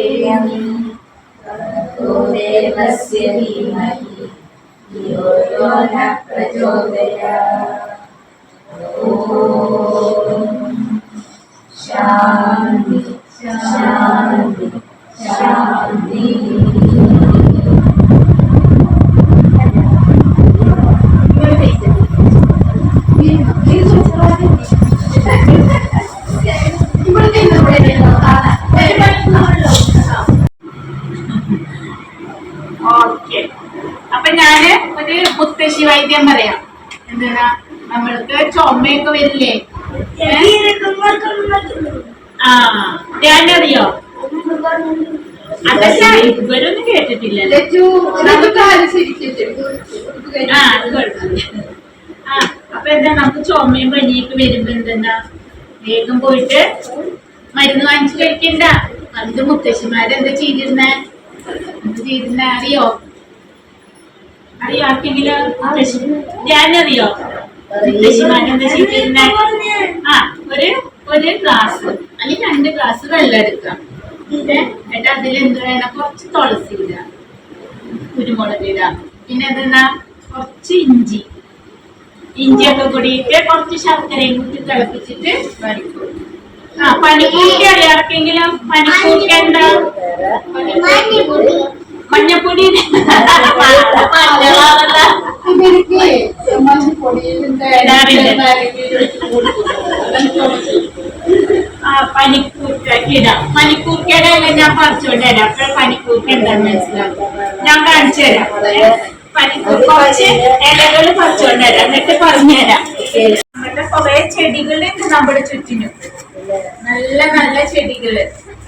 प्रेयमी भर्गो देवस्य धीमहि धियो यो न प्रचोदयात् ॐ शान्ति शान्ति शान्ति ഞാൻ ഒരു മുത്തശ്ശി വൈദ്യം പറയാം. എന്തിനാ? നമ്മൾക്ക് ചുമയൊക്കെ വരില്ലേ? ആ ഞാനറിയോ അതല്ല ഇവരൊന്നും കേട്ടിട്ടില്ല ആ അത് കുഴപ്പമില്ല. ആ അപ്പൊ എന്താ? നമുക്ക് ചുമയും പനിയൊക്കെ വരുമ്പോ എന്തെന്നാ? വേഗം പോയിട്ട് മരുന്ന് വാങ്ങിച്ചു കഴിക്കണ്ട. അത് മുത്തശ്ശിമാരെന്താ ചെയ്തിരുന്നേ? എന്ത് ചെയ്തിരുന്ന? അറിയോ? അറിയോ? ആർക്കെങ്കിലും ഞാനറിയോ മുത്തശ്ശിമാരെന്താ ചെയ്തിരുന്നേ? ആ ഒരു ഒരു ഗ്ലാസ് അല്ലെങ്കിൽ രണ്ട് ഗ്ലാസ് വെള്ളം എടുക്കാം. എന്നിട്ട് അതിൽ എന്ത് വേണം? കുറച്ച് തുളസി ഇടുക. കുരുമുളക് ഇടുക. പിന്നെ എന്തെന്നാ? കുറച്ച് ഇഞ്ചി. ഇഞ്ചിയൊക്കെ കൂടിയിട്ട് കുറച്ച് ശർക്കരയും കൂട്ടി തിളപ്പിച്ചിട്ട് വരക്കും ആ പനിക്കൂർക്ക അറിയാർക്കെങ്കിലും പനിക്കൂർക്ക എന്താ മഞ്ഞപ്പൊടി. പനിക്കൂർക്കയുടെ ഇല ഞാൻ പറിച്ചോണ്ട് തരാം. അപ്പൊ പനിക്കൂർക്ക എന്താന്ന് മനസ്സിലാക്കാം. ഞാൻ കാണിച്ചു തരാം. പനിക്കൂർക്ക കുറച്ച് ഇലകൾ പറിച്ചോണ്ട് തരാം. എന്നിട്ട് പറഞ്ഞുതരാം നമ്മുടെ കുറെ ചെടികളുണ്ട് നമ്മുടെ ചുറ്റിനും. നല്ല നല്ല ചെടികൾ.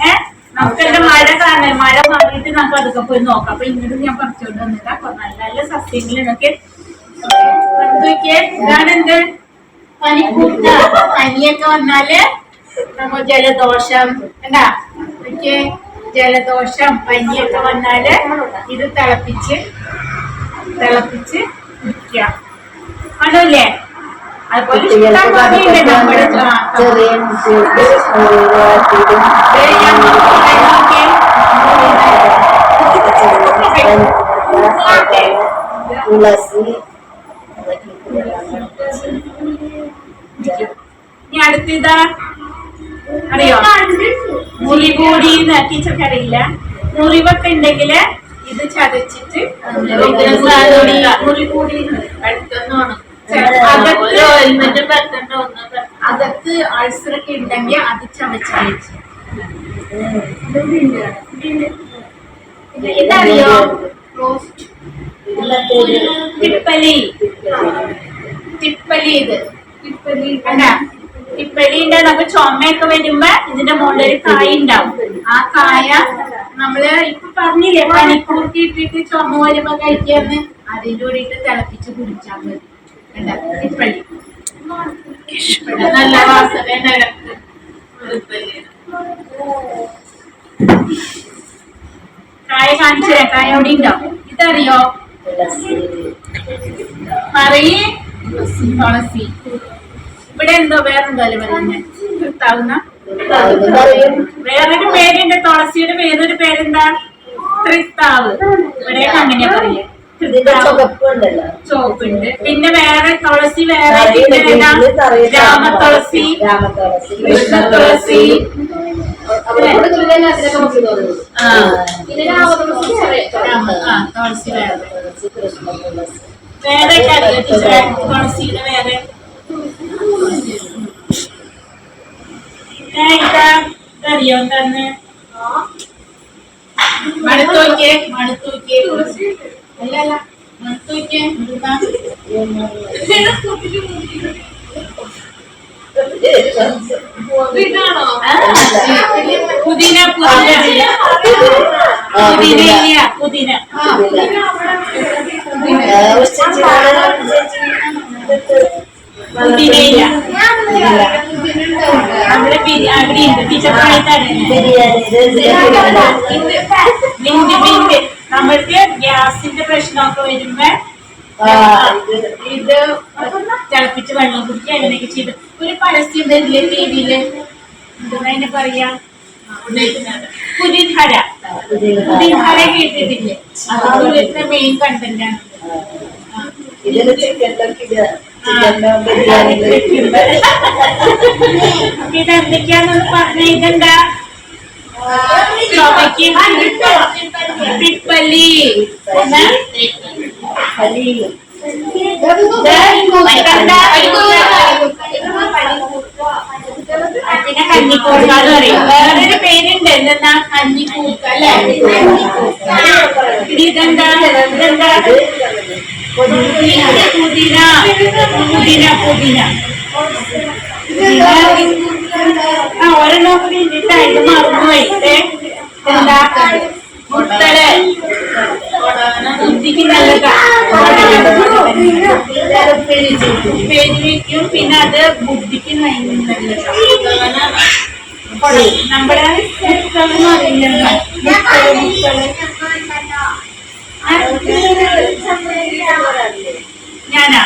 ഏ? നമുക്കെല്ലാം മഴ കാരണം മഴ മാറിയിട്ട് നമുക്ക് അതൊക്കെ പോയി നോക്കാം. അപ്പൊ ഇങ്ങോട്ട് ഞാൻ പറിച്ചോണ്ട് വന്നിട്ടാ. നല്ല നല്ല സസ്യങ്ങളൊക്കെ നോക്കിയേ പനി പനിക്കൂർക്ക. പനിയൊക്കെ വന്നാൽ നമ്മ ജലദോഷം. എന്താ എനിക്ക് ജലദോഷം പനിയൊക്കെ വന്നാൽ ഇത് തിളപ്പിച്ച് തിളപ്പിച്ച് കുടിക്കുക. ആണല്ലേ ചെറിയ കുട്ടികൾക്ക്. തുളസി അടുത്തിതാ അറിയോ? മുറികൂടി ടീച്ചർക്ക് അറിയില്ല മുറിവൊക്കെ ഉണ്ടെങ്കിൽ ഇത് ചതച്ചിട്ട് മുറികൂടി. അകത്ത് അൾസർ ഒക്കെ ഉണ്ടെങ്കിൽ അത് ചവച്ച് കഴിച്ച് ഇതറിയോ തിപ്പലി. തിപ്പലി. ഇത്. തിപ്പലി കണ്ടാ? ഉണ്ടാവും നമുക്ക് ചുമയൊക്കെ വരുമ്പോ ഇതിന്റെ മുകളിൽ ഒരു കായ ഉണ്ടാവും ആ കായ നമ്മൾ ഇപ്പൊ പറഞ്ഞില്ലേ പനിക്കൂർത്തി ഇട്ടിട്ട് ചുമ വരുമ്പോ കഴിക്കാന്ന്. അതിന്റെ കൂടെ ഇട്ട് തിളപ്പിച്ച് കുടിച്ചാൽ മതി. തിപ്പലി. ഇവിടെ നല്ല വാസന നിലത്ത് തിപ്പലി കായ കാണിച്ചേ കായ അവിടെ ഉണ്ടാവും ഇതറിയോ? പറയേ. തുളസി. ഇവിടെ എന്തോ വേറെന്തോ അല്ലേ പറയുന്നത് താവുന്ന വേറൊരു പേരുണ്ട്. തുളസിയുടെ വേറൊരു പേരെന്താ? തൃത്താവ്. ഇവിടെയൊക്കെ അങ്ങനെയാ പറയാ ഇതിന്റെ ചുവപ്പുണ്ടല്ലോ ചോപ്പുണ്ട് പിന്നെ വേറെ തുളസി വേറെ? രാമതുളസി കൃഷ്ണ തുളസി. ആ. രാമ ആ തുളസി വേറെ. തുളസി വേറെ തുളസിയുടെ മടുത്തോക്കെ മടുത്തോക്കെ അല്ല അല്ല ആ, പുതിന പുതിന. പുതിന? പുതിന. പുതിന ഇല്ല നമ്മുടെ ബി- അവിടെ ഉണ്ട്. ടീച്ചർ ബിരിയാണി മിന്റ് നമ്മൾക്ക് ഗ്യാസിന്റെ പ്രശ്നമൊക്കെ വരുമ്പോ ഇത് തിളപ്പിച്ച് വെള്ളം കുടിക്കുക അങ്ങനെയൊക്കെ ചെയ്ത്. ഒരു പരസ്യം വരില്ലേ ടി വിയിൽ എന്താ പറയാ. പുതിൻഹര. പുതിൻഹര. കേട്ടിട്ടില്ലേ? അതുപോലത്തെ മെയിൻ കണ്ടന്റ് ആണ്. ഇതിൽ ചിക്കനിലൊക്കെ ഇടുക. ആ. ചിക്കനിലോ ബിരിയാണിയിലോ ഇത് എന്തൊക്കെയാണെന്ന് പറഞ്ഞ ഇതെന്താ? ഹലീം പിന്നെ കഞ്ഞിക്കൂർക്ക എന്ന് പറയും. വേറൊരു പേരുണ്ട്. എന്തെന്നാ കഞ്ഞിക്കൂർക്ക അല്ലേ? ഇത് ഇതെന്താ? ഇതെന്താ? പുതിന. പുതിന പുതിന പുതിന. ആ ഒരെണ്ണം ഇട്ടിട്ട് ഇത് മറന്നുപോയി എന്താ? മുട്ടൽ. ബുദ്ധിക്ക് നല്ലതാ പേര് വെക്കും പിന്നെ അത് ബുദ്ധിക്ക് നല്ലതാ നമ്മുടെ എന്ന് അറിയില്ല മുട്ടൽ മുട്ടൽ. ഞാനാ.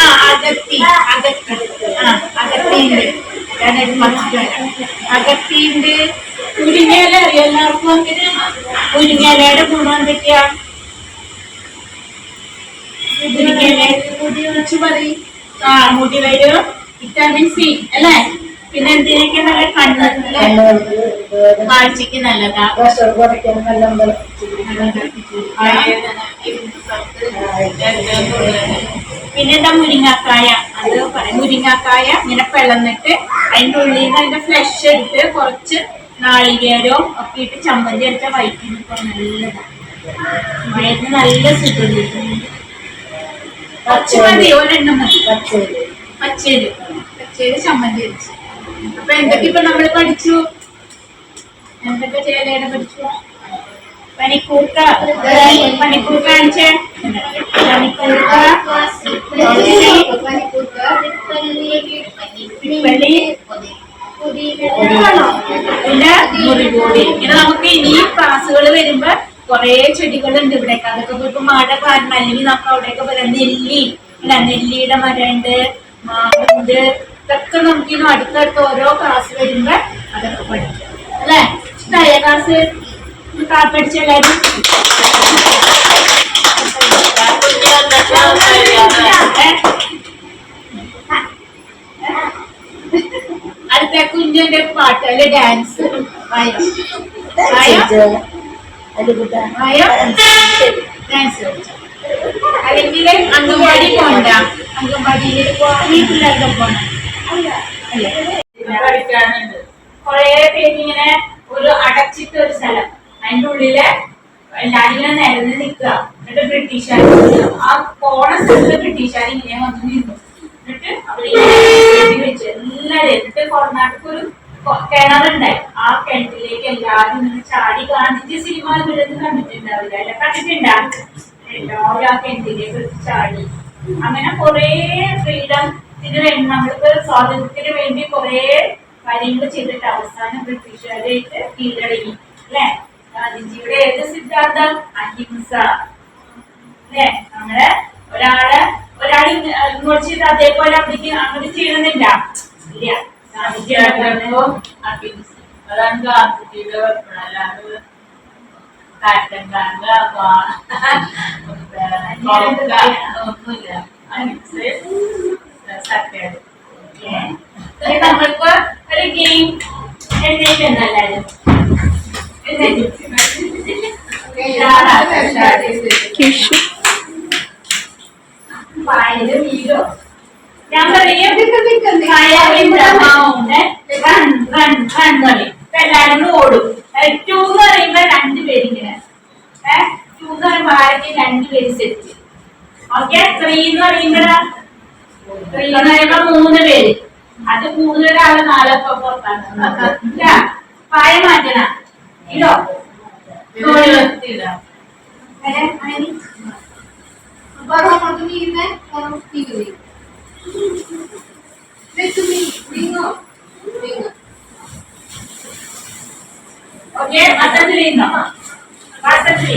ആ അകത്തി ആ അകത്തിയുണ്ട്. ഞാനത് മറച്ചിട്ട് വരാം. അകത്തിയുണ്ട്. മുരിങ്ങയില എല്ലാവർക്കും മുരിങ്ങയിലയുടെ ഗുണം എന്തൊക്കെയാ? മുരിങ്ങയില മുടി വെച്ച് പറയും. ആ മുടി വരും. വിറ്റാമിൻ സി അല്ലേ? പിന്നെ എന്തിനൊക്കെ നല്ല കണ്ണല്ലേ കാഴ്ചക്ക് നല്ലതാ. പിന്നെ എന്താ മുരിങ്ങാക്കായ? അത് പറയാം മുരിങ്ങാക്കായ ഇങ്ങനെ പിളന്നിട്ട് അതിന്റെ ഉള്ളിൽ നിന്ന് അതിന്റെ ഫ്ലഷ് എടുത്ത് കുറച്ച് നാളികേരവും ഒക്കെ ഇട്ട് ചമ്മന്തി അടിച്ച വയറ്റിന് ഇപ്പൊ നല്ലതാണ് വയറ്റിന് നല്ല സുഖം പച്ചമതി ഒരെണ്ണം മതി. പച്ചരി. പച്ചേരി. പച്ചേരി ചമ്മന്തി അടിച്ചു അപ്പൊ എന്തൊക്കെ ഇപ്പൊ നമ്മൾ പഠിച്ചു? എന്തൊക്കെ ചേലയുടെ പഠിച്ചു? പനിക്കൂർക്ക പനിക്കൂർക്ക കാണിച്ചേ. മുറികൂടി. ഇങ്ങനെ നമുക്ക് ഇനി ക്ലാസ്സുകൾ വരുമ്പോ കൊറേ ചെടികളുണ്ട് ഇവിടെയൊക്കെ അതൊക്കെ ഇപ്പൊ മഴ കാരണം അല്ലെങ്കിൽ നമുക്ക് അവിടെയൊക്കെ നെല്ലി അല്ല നെല്ലിയുടെ മരമുണ്ട് മാവുണ്ട് ഇതൊക്കെ നമുക്ക് ഇനി അടുത്തടുത്ത് ഓരോ ക്ലാസ് വരുമ്പോ അതൊക്കെ പഠിക്കാം. അല്ലേ? ഇഷ്ടമായ ക്ലാസ് കാപ്പടിച്ച എല്ലാവരും അടുത്ത കുഞ്ഞിന്റെ പാട്ട് അല്ലെ? ഡാൻസ് ഡാൻസ് അല്ലെങ്കിൽ അംഗൻവാടി പോണ്ട. അംഗൻവാടിയിൽ വീട്ടിലൊക്കെ പോണം? പഠിക്കാനുണ്ട് കൊറേ പേര് ഇങ്ങനെ ഒരു അടച്ചിട്ട ഒരു സ്ഥലം. അതിന്റെ ഉള്ളിൽ എല്ലാരും ഇങ്ങനെ നിരന്ന് നിൽക്കുക. എന്നിട്ട് ബ്രിട്ടീഷുകാർ ആ പോണ സ്ഥലത്ത് ബ്രിട്ടീഷുകാർ ഇങ്ങനെ വന്ന് നിന്നു. എന്നിട്ട് അവരിങ്ങനെ വെച്ച് എല്ലാരും കൊറനാട്ടിക്ക് ഒരു കിണറുണ്ടായി ആ കിണറ്റിലേക്ക് എല്ലാരും ഇങ്ങനെ ചാടി ഗാന്ധിജി സിനിമ ഇവിടുന്ന് കണ്ടിട്ടുണ്ടാവില്ല. അല്ല കണ്ടിട്ടുണ്ടാ. എല്ലാവരും ആ കിണറ്റിലേക്ക് ചാടി. അങ്ങനെ കൊറേ ഫ്രീഡത്തിന് വേണ്ടി നമ്മൾക്ക് സ്വാതന്ത്ര്യത്തിന് വേണ്ടി കൊറേ കാര്യങ്ങൾ ചെയ്തിട്ട് അവസാനം ബ്രിട്ടീഷുകാരായിട്ട് കീഴടങ്ങി അല്ലെ? ഗാന്ധിജിയുടെ ഏത് സിദ്ധാന്തം? അഹിംസ അല്ലെ? നമ്മൾ ഒരാൾ ഒരാൾ ഇങ്ങോട്ട് ചെയ്ത് അതേപോലെ അവിടേക്ക് അങ്ങനെ ചെയ്യണമെന്നില്ല. ഇല്ല. ഗാന്ധിജി അഹിംസ. അതാണ് ഗാന്ധിജിയുടെ വർത്തമാനം അല്ലാണ്ട് കാറ്റങ്കാങ്ക ഒന്നുമില്ല. അഹിംസയും ഇനി നമ്മൾക്ക് ഒരു ഗെയിം എഴുതിയിട്ടുണ്ടല്ലാരും പായലും വീരോ ഞാൻ പറയും റൺ റൺ റൺ പറയും. എല്ലാരും ഓടും. ടൂ എന്ന് പറയുമ്പോ രണ്ടുപേരിങ്ങനെ ഏഹ് ടൂ എന്ന് പറയുമ്പോ ആരെങ്കിലും രണ്ടുപേര് സെറ്റ് ഓക്കെ ത്രീ എന്ന് പറയുമ്പോഴാ മൂന്ന് പേര്. അത് മൂന്നൊരാൾ നാലപ്പ പുറത്താണ്. പായ മാറ്റണ ഇതോ ഓക്കെ പത്തത്തിലിരുന്നോ പത്തത്തിൽ ആ പത്തത്തിൽ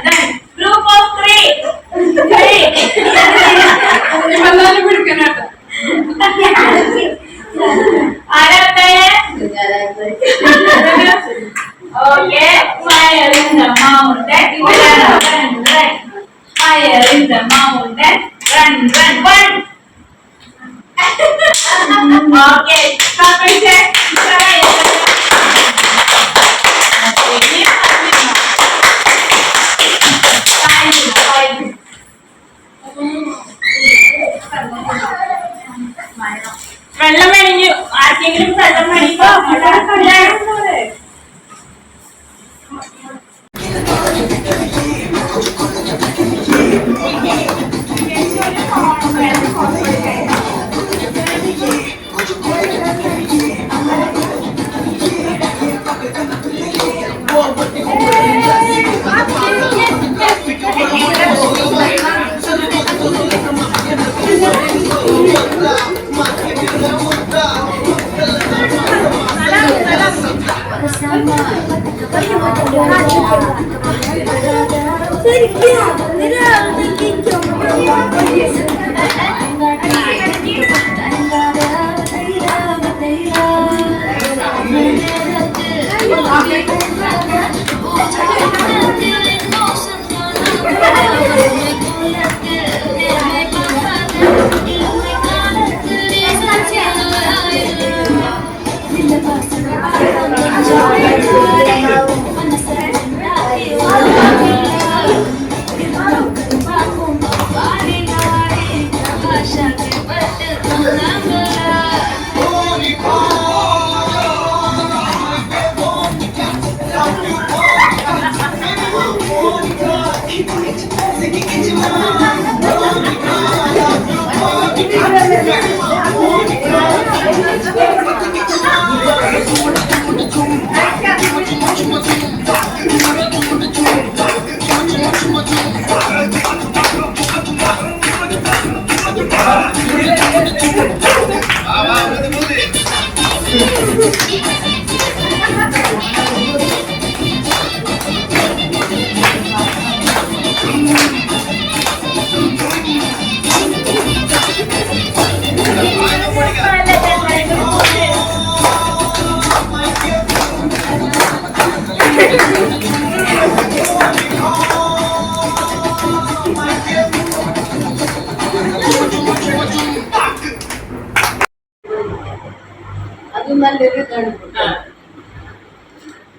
നല്ലൊരു ഇതാണ്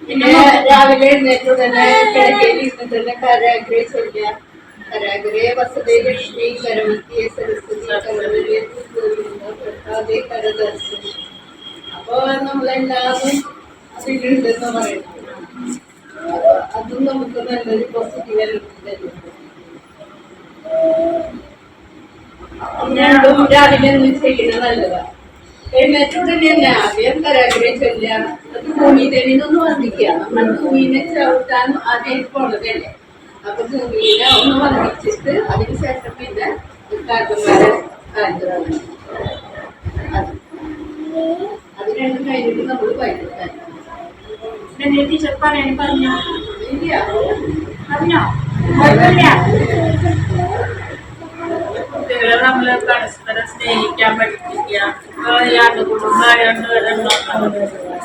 പിന്നെ രാവിലെ എഴുന്നേറ്റ് തന്നെ കിഴക്കേൽ ഇരുന്ന് തന്നെ കരാഗ്രേ ചൊല്ലുക കരാഗ്രേ വസതേ ലക്ഷ്മി കരമത്തിയെ സരസ്വതി കരവരെ പ്രസാദേ കരദർശനം. അപ്പൊ നമ്മളെല്ലാവരും അതിലുണ്ടെന്ന് പറയുന്നത് അതും നമുക്ക് നല്ലൊരു പോസിറ്റീവ് രണ്ടും രാവിലെ ഒന്നും ചെയ്യുന്നത് നല്ലതാണ് എഴുന്നേറ്റ് ഉടനെ തന്നെ ആദ്യം കരാഗ്രേ ചൊല്ലുക. അത് ഭൂമിദേവിനൊന്ന് വന്ദിക്കുക നമ്മൾ ഭൂമിനെ ചവിട്ടാൻ ആദ്യം പോണതല്ലേ? അപ്പൊ ഭൂമിനെ ഒന്ന് വന്ദിച്ചിട്ട് അതിന് ശേഷം പിന്നെ കാക്കന്മാരെ കാലത്താണ് അത്. അത് രണ്ടും കഴിഞ്ഞിട്ട് നമ്മൾ വൈകിട്ട് ടീച്ചർ പറയാൻ പറഞ്ഞോ. ഇല്ല. പറഞ്ഞോ. കുഴപ്പമില്ല. കുട്ടികളെ നമ്മൾ പരസ്പരം സ്നേഹിക്കാൻ പഠിപ്പിക്കുക. യാതൊരു കുടുംബമായോണ്ട്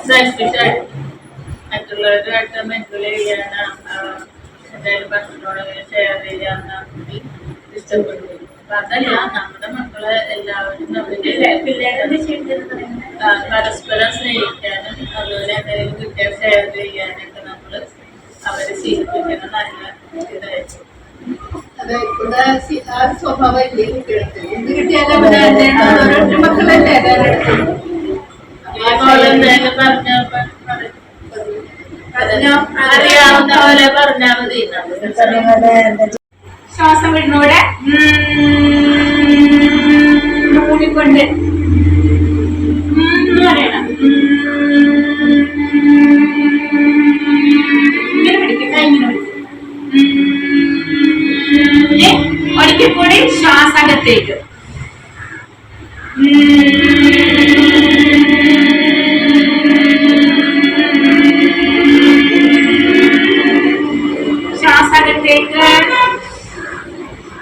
സെൽഫിഷായിട്ട് മറ്റുള്ളവരുമായിട്ട് മെന്റൽ ചെയ്യാന് എന്തായാലും ഭക്ഷണത്തോടെ ഷെയർ ചെയ്യാന്ന് ഇഷ്ടപ്പെട്ടു അപ്പൊ അതല്ല നമ്മുടെ എല്ലാവരും പരസ്പരം സ്നേഹിക്കാനും അതുപോലെ എന്തെങ്കിലും കുട്ടികൾ ഷെയർ ചെയ്യാനൊക്കെ അവരെ ശീലിപ്പിക്കണം നല്ല ഇതായിട്ട് അതെ ഇവിടെ ആ സ്വഭാവം ഇല്ലേ കുട്ടികൾക്ക് എന്ത് കിട്ടിയാലും മക്കളല്ലേ പറഞ്ഞാൽ മതി. ശ്വാസം വിടുന്നൂടെ ഊന്നിക്കൊണ്ട് അകത്തേക്ക് ശ്വാസകത്തേക്ക്.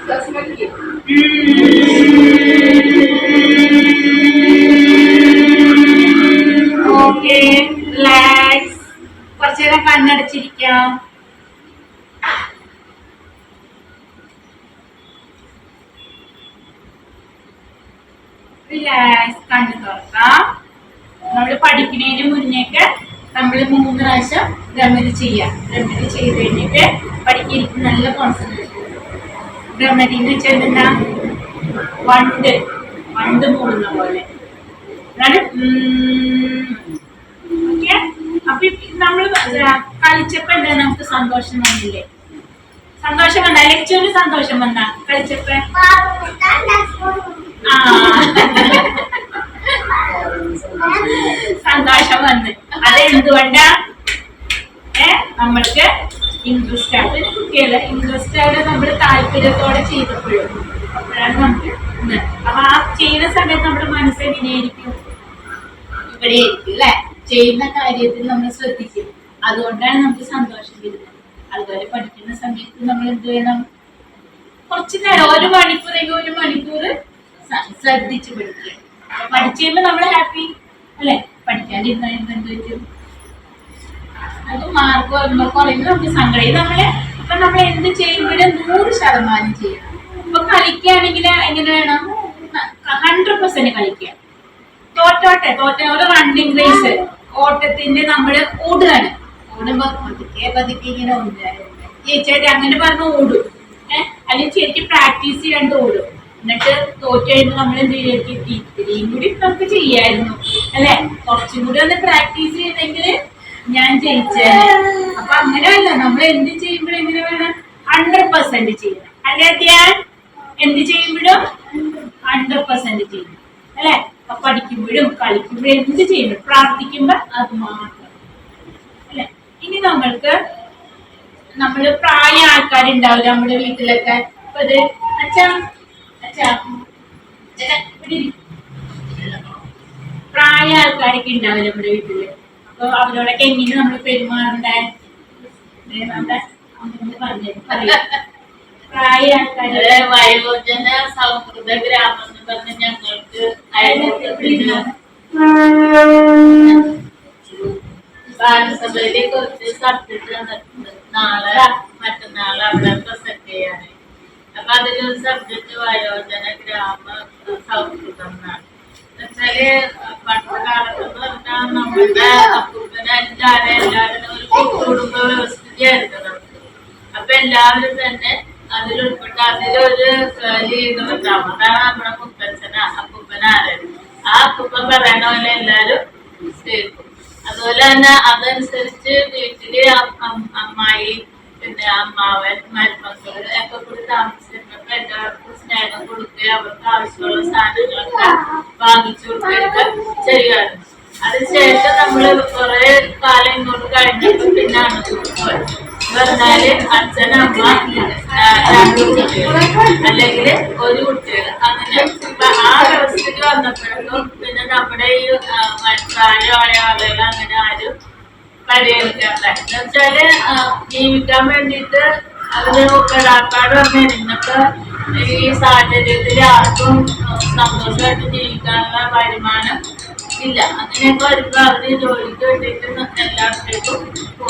ശ്വാസം വലിക്കുക. ഓക്കെ റിലാക്സ് കുറച്ചേരം കണ്ണടച്ചിരിക്കാം റിലാക്സ് കണ്ണു തുറക്കാം നമ്മൾ പഠിക്കുന്നതിന് മുന്നേക്ക് നമ്മൾ മൂന്ന് പ്രാവശ്യം ഭ്രമതി ചെയ്യാം. ഭ്രമതി ചെയ്ത് കഴിഞ്ഞിട്ട് പഠിക്കാൻ നല്ല കോൺസെൻട്രേഷൻ ഭ്രമതി എന്ന് വെച്ചാൽ എന്താ? വണ്ട്. വണ്ട് മൂടുന്ന പോലെ. അപ്പൊ നമ്മൾ കളിച്ചപ്പോ എന്താ നമുക്ക് സന്തോഷം വന്നില്ലേ? സന്തോഷം വന്ന? ലെക്ചറിന് സന്തോഷം വന്ന? കളിച്ചപ്പോ? സന്തോഷം വന്ന്. അത് എന്തുകൊണ്ടാ ഏ? നമ്മൾക്ക് ഇൻട്രസ്റ്റ് ആണ്. കുട്ടികളെ ഇൻട്രസ്റ്റ് ആണ് നമ്മൾ താല്പര്യത്തോടെ ചെയ്തപ്പോഴും. അപ്പോഴാണ് നമുക്ക്. അപ്പൊ ആ ചെയ്യുന്ന സമയത്ത് നമ്മുടെ മനസ്സ് എങ്ങനെയായിരിക്കും? ഇവിടെ ആയിരിക്കും അല്ലെ? ചെയ്യുന്ന കാര്യത്തിൽ നമ്മൾ ശ്രദ്ധിക്കും. അതുകൊണ്ടാണ് നമുക്ക് സന്തോഷം വരുന്നത്. അതുപോലെ പഠിക്കുന്ന സമയത്ത് നമ്മൾ എന്ത് വേണം കുറച്ച് നേരം ഒരു മണിക്കൂറെങ്കിൽ ഒരു മണിക്കൂർ ശ്രദ്ധിച്ച് പഠിക്കുക. പഠിച്ചു കഴിയുമ്പോൾ നമ്മൾ ഹാപ്പി അല്ലെ? പഠിക്കാണ്ടിരുന്ന അത് മാർക്ക് കുറയുമ്പോൾ നമുക്ക് സങ്കടം. നമ്മൾ ഇപ്പൊ നമ്മൾ എന്ത് ചെയ്യുമ്പോഴും നൂറ് ശതമാനം ചെയ്യണം ഇപ്പൊ കളിക്കുകയാണെങ്കിൽ എങ്ങനെ വേണം? ഹൺഡ്രഡ് പെർസെന്റ് കളിക്കുക. തോറ്റോട്ടെ തോറ്റ ഒരു റണ്ണിങ് റേസ് ഓട്ടത്തിന്റെ നമ്മൾ ഓടുകയാണ്. ഓടുമ്പോ പതുക്കെ പതുക്കെ ഇങ്ങനെ ഓടുകയാണ്. ചേച്ചേട്ടി അങ്ങനെ പറഞ്ഞ് ഓടും. ഏഹ് അല്ലെങ്കിൽ ശരിക്കും പ്രാക്ടീസ് ചെയ്യാണ്ട് ഓടും. എന്നിട്ട് തോറ്റു നമ്മൾ എന്ത് ചെയ്യും ഇത്രയും കൂടി നമുക്ക് ചെയ്യായിരുന്നു. അല്ലെ? കുറച്ചും കൂടി ഒന്ന് പ്രാക്ടീസ് ചെയ്തെങ്കിൽ ഞാൻ ജയിച്ചേ അപ്പൊ അങ്ങനെയല്ല നമ്മൾ എന്ത് ചെയ്യുമ്പോഴും എങ്ങനെ വേണം? ഹൺഡ്രഡ് പെർസെന്റ് ചെയ്യണം. അല്ലേ ഞാൻ എന്ത് ചെയ്യുമ്പോഴും ഹൺഡ്രഡ് പെർസെന്റ് ചെയ്യണം. അല്ലെ? പഠിക്കുമ്പോഴും കളിക്കുമ്പോഴും എന്ത് ചെയ്യണം? പ്രാർത്ഥിക്കുമ്പോ അത് മാത്രം. അല്ലെ? ഇനി നമ്മൾക്ക് നമ്മൾ പ്രായ ആൾക്കാരുണ്ടാവില്ല നമ്മുടെ വീട്ടിലൊക്കെ? അപ്പൊ ഇത് അച്ഛാ പ്രായ ആൾക്കാരൊക്കെ ഉണ്ടാവില്ല നമ്മുടെ വീട്ടിൽ? അപ്പൊ അവരോടൊക്കെ എങ്ങനെ നമ്മൾ പെരുമാറണ്ടേ? നമ്മുടെ അമ്മൂമ്മ പറഞ്ഞു പറയൂ. പ്രായ ആൾക്കാര് വയോജന സൗഹൃദ ഗ്രാമം എന്ന് പറഞ്ഞ് ഞങ്ങൾക്ക് അയൽപക്കത്തിന് ബാലസഭയിലെ കുറച്ച് സബ്ജക്ട് തന്നിട്ടുണ്ട്. നാളെ മറ്റന്നാൾ അവിടെ പ്രസന്റ് ചെയ്യാന് അപ്പൊ അതിലൊരു സബ്ജക്ട് വയോജന ഗ്രാമ സൗഹൃദം എന്നാണ് എന്നുവെച്ചാൽ പണ്ട് കാലത്ത് എന്ന് പറഞ്ഞാൽ നമ്മുടെ അപ്പൂപ്പനെ എല്ലാവരും എല്ലാവരും ഒരു കുടുംബ വ്യവസ്ഥയായിരുന്നു നമുക്ക് അപ്പൊ എല്ലാവരും തന്നെ അതിലുൾപ്പെട്ട അതിലൊരു ലീഡർ ഉണ്ടാവും അതാണ് നമ്മുടെ മുത്തച്ഛന അപ്പൂപ്പനാരൻ ആ അപ്പൂപ്പൻ പറയണ പോലെ എല്ലാരും കേൾക്കും. അതുപോലെ തന്നെ അതനുസരിച്ച് വീട്ടിൽ അമ്മായി പിന്നെ അമ്മാവൻ മരുമക്കൾ ഒക്കെ കൂടി താമസിച്ചിരുന്നപ്പോ എല്ലാവർക്കും സ്നേഹം കൊടുക്കുക അവർക്ക് ആവശ്യമുള്ള സാധനങ്ങളൊക്കെ വാങ്ങിച്ചു കൊടുക്കുകയൊക്കെ ചെയ്യാറ് അതിനുശേഷം നമ്മൾ കുറെ കാലം ഇങ്ങോട്ട് കഴിഞ്ഞപ്പോ പിന്നാണ് പോയത് പറഞ്ഞാൽ അച്ഛൻ അമ്മ രണ്ട് കുട്ടികൾ അല്ലെങ്കിൽ ഒരു കുട്ടികൾ അങ്ങനെ ആ വ്യവസ്ഥയ്ക്ക് വന്നപ്പോഴേക്കും പിന്നെ നമ്മുടെ ഈ പ്രായമായ ആളുകൾ അങ്ങനെ ആരും പരിഗണിക്കാറില്ല എന്ന് വെച്ചാൽ ജീവിക്കാൻ വേണ്ടിയിട്ട് അവർ ഒരാൾക്കാട് പറഞ്ഞു ഇന്നത്തെ ഈ സാഹചര്യത്തിൽ ആർക്കും സന്തോഷമായിട്ട് ജീവിക്കാനുള്ള വരുമാനം ഇല്ല. അങ്ങനെയൊക്കെ വരുമ്പോ അവർ ജോലിക്ക് വേണ്ടിയിട്ട് എല്ലാവരുടെയും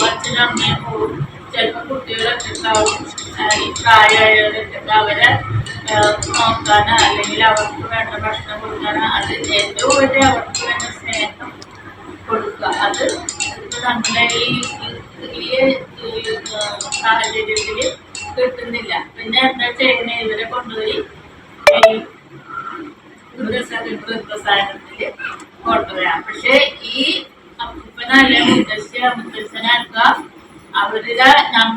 അച്ഛനും അമ്മയും പോകും ചിലപ്പോ കുട്ടികളൊക്കെ ഉണ്ടാവും. ഈ പ്രായമായവരൊക്കെ അവരെ നോക്കാനോ അല്ലെങ്കിൽ അവർക്ക് വേണ്ട ഭക്ഷണം കൊടുക്കാനോ അത് ഏറ്റവും വലിയ അവർക്ക് വേണ്ട സ്നേഹം കൊടുക്കുക. അത് നമ്മുടെ ഈ ഈ സാഹചര്യത്തിൽ കിട്ടുന്നില്ല. പിന്നെ എന്താ ചെയ്യുന്നത് ഇവരെ കൊണ്ടുപോയി വൃദ്ധസദനത്തിൽ കൊണ്ടുവരാം. പക്ഷെ ഈ അപ്പൂപ്പനല്ല മുത്തശ്ശി മുത്തശ്ശനൊക്കെ അവരുടെ നമ്മ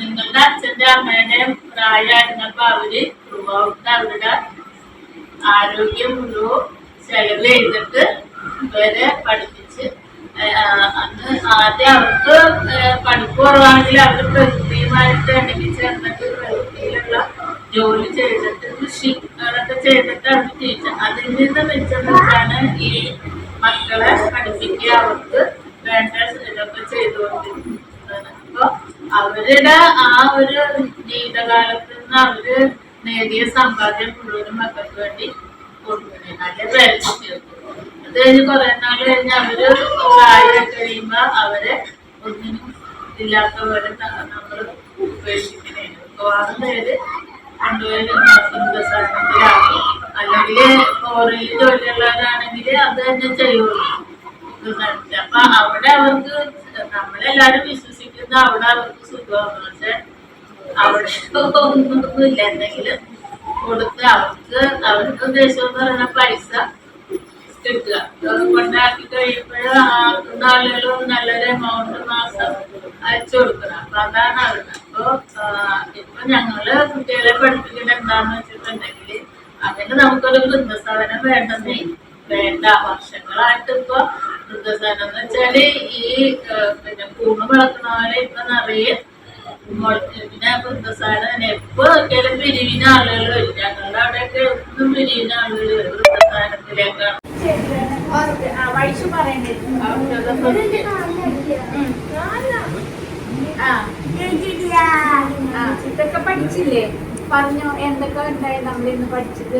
നിങ്ങളുടെ അച്ഛന്റെ അമ്മയുടെയും പ്രായമായിരുന്നപ്പോ അവർ ത്രൂഔട്ട് അവരുടെ ആരോഗ്യം മുഴുവൻ ചെലവ് ചെയ്തിട്ട് ഇവരെ പഠിപ്പിച്ച് അന്ന് ആദ്യം അവർക്ക് പഠിപ്പ് കുറവാണെങ്കിൽ അവർ പ്രകൃതിയുമായിട്ട് ഇണങ്ങി ചേർന്നിട്ട് പ്രകൃതിയിലുള്ള ജോലി ചെയ്തിട്ട് കൃഷി അതൊക്കെ ചെയ്തിട്ട് അവർ ടീച്ചർ അതിൽ നിന്ന് മെച്ചപ്പെട്ടാണ് ഈ മക്കളെ പഠിപ്പിക്കുക അവർക്ക് വേണ്ട ഇതൊക്കെ ചെയ്തുകൊണ്ടിരിക്കുന്നത്. അപ്പൊ അവരുടെ ആ ഒരു ജീവിതകാലത്ത് നിന്ന് അവർ നേടിയ സമ്പാദ്യം മുഴുവനും മക്കൾക്ക് വേണ്ടി കൊടുക്കുന്നത് നല്ല പേരൻസ് അത് കഴിഞ്ഞ് കുറെ നാൾ കഴിഞ്ഞ് അവർ പ്രായം കഴിയുമ്പോ അവരെ ഒന്നിനും ഇല്ലാത്തവരെ നമ്മൾ ഉപേക്ഷിക്കണേ മിക്കവാറും പേര് കൊണ്ടുപോയി വൃദ്ധസാധനത്തിലാക്കി അല്ലെങ്കിൽ ഫോറിൽ ജോലിയുള്ളവരാണെങ്കിൽ അത് തന്നെ ചെയ്യുള്ളൂ. അപ്പൊ അവിടെ അവർക്ക് നമ്മളെല്ലാരും വിശ്വസിക്കുന്ന അവിടെ അവർക്ക് സുഖമാണ്. പക്ഷെ അവിടെ ഒന്നുമില്ല എന്തെങ്കിലും കൊടുത്ത് അവർക്ക് അവർക്ക് ഉദ്ദേശം എന്ന് പറയുന്ന പൈസ കിട്ടുക അത് കൊണ്ടാക്കി കഴിയുമ്പോൾ ആക്കുന്ന ആളുകൾ നല്ലൊരു എമൗണ്ട് മാസം അയച്ചു കൊടുക്കണം. അപ്പൊ അതാണ് അവരുടെ. അപ്പൊ ഇപ്പൊ ഞങ്ങൾ കുട്ടികളെ പഠിപ്പിക്കുന്നത് എന്താന്ന് വെച്ചിട്ടുണ്ടെങ്കിൽ അതിന് നമുക്കൊരു വൃദ്ധസാധനം വേണ്ടെന്നേ. വേണ്ട. വർഷങ്ങളായിട്ട് ഇപ്പൊ വൃദ്ധസാധനം എന്ന് വെച്ചാൽ ഈ പിന്നെ കൂണ് വിളക്കണ പോലെ ഇപ്പൊ നിറയെ പിന്നെ വൃദ്ധസാധനം എപ്പോ നോക്കിയാലും പിരിവിന് ആളുകൾ വരും. ഞങ്ങളുടെ അവിടെയൊക്കെ എന്നും പിരിവിന് ആളുകൾ വരും വൃദ്ധസാധനത്തിലേക്കാണ്. വഴിച്ചു പറയണ്ടേ? ഇതൊക്കെ പഠിച്ചില്ലേ? പറഞ്ഞോ എന്തൊക്കെ ഉണ്ടായി നമ്മൾ ഇന്ന് പഠിച്ചത്?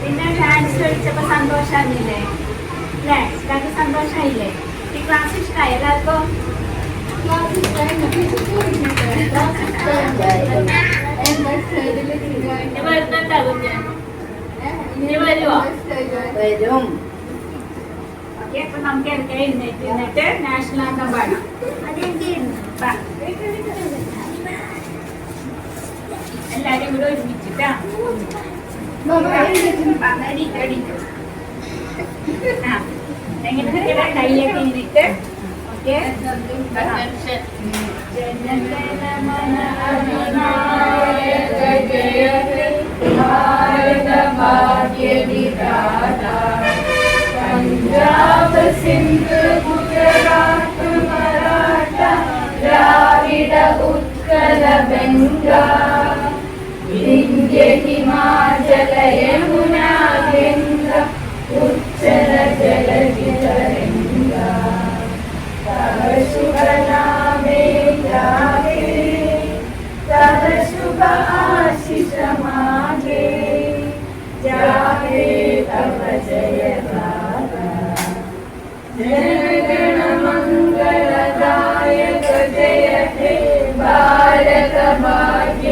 പിന്നെ ഡാൻസ് കളിച്ചപ്പോ സന്തോഷായിരുന്നില്ലേ? അല്ലേ? എല്ലാവർക്കും സന്തോഷമായില്ലേ ഈ ക്ലാസ് ഇഷ്ടമായി എല്ലാവർക്കും? വരും. അപ്പൊ നമുക്ക് ഇടയ്ക്ക് എഴുന്നേറ്റ് എന്നിട്ട് നാഷണൽ ആന്തം പാടാം. എല്ലാരും കൂടെ ഒരുമിച്ചിട്ടാ? എങ്ങനെ കയ്യൊക്കെ ഇരുന്നിട്ട് जन मनार्यञ्जा सिन्ध पुराठि उत्कल गङ्गा सिङ्गलुना ग Get the mighty